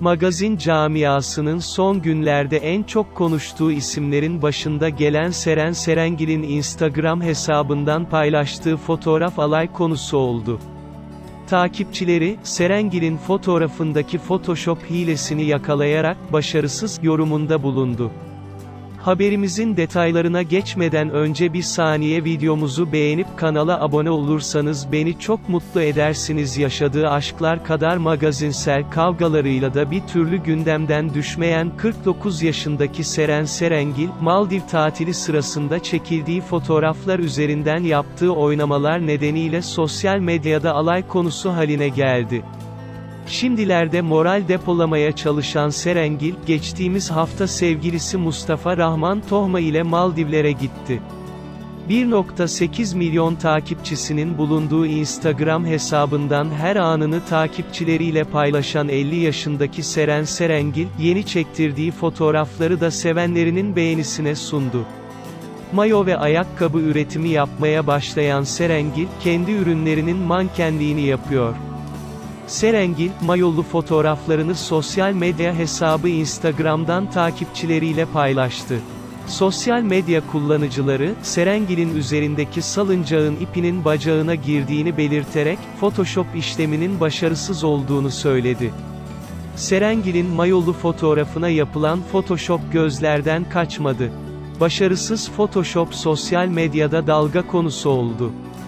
Magazin camiasının son günlerde en çok konuştuğu isimlerin başında gelen Seren Serengil'in Instagram hesabından paylaştığı fotoğraf alay konusu oldu. Takipçileri, Serengil'in fotoğrafındaki Photoshop hilesini yakalayarak başarısız yorumunda bulundu. Haberimizin detaylarına geçmeden önce bir saniye videomuzu beğenip kanala abone olursanız beni çok mutlu edersiniz. Yaşadığı aşklar kadar magazinsel kavgalarıyla da bir türlü gündemden düşmeyen 49 yaşındaki Seren Serengil, Maldiv tatili sırasında çekildiği fotoğraflar üzerinden yaptığı oynamalar nedeniyle sosyal medyada alay konusu haline geldi. Şimdilerde moral depolamaya çalışan Serengil, geçtiğimiz hafta sevgilisi Mustafa Rahman Tohma ile Maldivlere gitti. 1.8 milyon takipçisinin bulunduğu Instagram hesabından her anını takipçileriyle paylaşan 50 yaşındaki Seren Serengil, yeni çektirdiği fotoğrafları da sevenlerinin beğenisine sundu. Mayo ve ayakkabı üretimi yapmaya başlayan Serengil, kendi ürünlerinin mankenliğini yapıyor. Serengil, mayolu fotoğraflarını sosyal medya hesabı Instagram'dan takipçileriyle paylaştı. Sosyal medya kullanıcıları, Serengil'in üzerindeki salıncağın ipinin bacağına girdiğini belirterek, Photoshop işleminin başarısız olduğunu söyledi. Serengil'in mayolu fotoğrafına yapılan Photoshop gözlerden kaçmadı. Başarısız Photoshop sosyal medyada dalga konusu oldu.